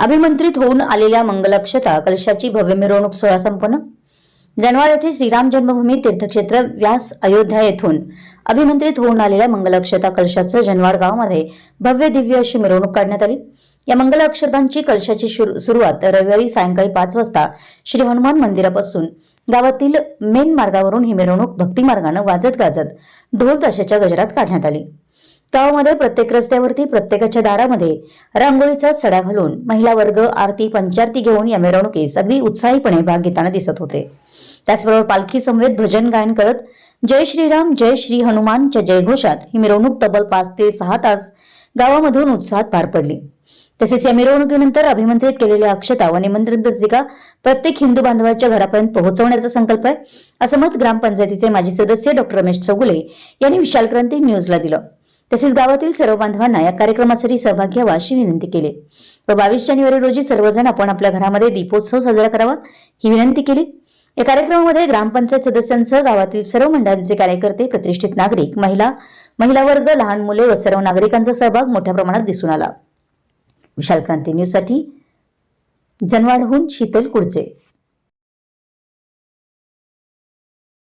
अभिमंत्रित होऊन आलेल्या मंगलक्षता कलशाची भव्य मिरवणूक सोहळा संपन्न. जनवाड येथे श्रीराम जन्मभूमी तीर्थक्षेत्र व्यास अयोध्या येथून अभिमंत्रित होऊन आलेल्या मंगलाक्षता कलशाचं जनवाड गावामध्ये भव्य दिव्य अशी मिरवणूक काढण्यात आली. या मंगल अक्षतांची कलशाची सुरुवात रविवारी सायंकाळी पाच वाजता श्री हनुमान मंदिरापासून गावातील मेन मार्गावरून ही मिरवणूक भक्ती मार्गानं वाजत गाजत ढोल ताशाच्या गजरात काढण्यात आली. तळमध्ये प्रत्येक रस्त्यावरती प्रत्येकाच्या दारामध्ये रांगोळीचा सडा घालून महिला वर्ग आरती पंचारती घेऊन या मिरवणुकीस अगदी उत्साहीपणे भाग घेताना दिसत होते. त्याचबरोबर पालखी समवेत भजन गायन करत जय श्रीराम जय श्री हनुमानच्या जयघोषात ही मिरवणूक तब्बल पाच ते सहा तास गावामधून उत्साहात पार पडली. तसेच या मिरवणुकीनंतर अभिमंत्रित केलेल्या अक्षता व निमंत्रण पत्रिका प्रत्येक हिंदू बांधवाच्या घरापर्यंत पोहोचवण्याचा संकल्प आहे असं मत ग्रामपंचायतीचे माजी सदस्य डॉक्टर रमेश चौगुले यांनी विशाल क्रांती न्यूजला दिलं. तसेच गावातील सर्व बांधवांना या कार्यक्रमासाठी सहभाग घ्यावा अशी विनंती केली. व बावीस जानेवारी रोजी सर्वजण आपण आपल्या घरामध्ये दीपोत्सव साजरा करावा ही विनंती केली. या कार्यक्रमामध्ये ग्रामपंचायत सदस्यांसह गावातील सर्व मंडळांचे कार्यकर्ते प्रतिष्ठित नागरिक महिला महिला वर्ग लहान मुले व सर्व नागरिकांचा सहभाग मोठ्या प्रमाणात दिसून आला. विशाल क्रांती न्यूजसाठी जनवाडहून शीतल कुडचे.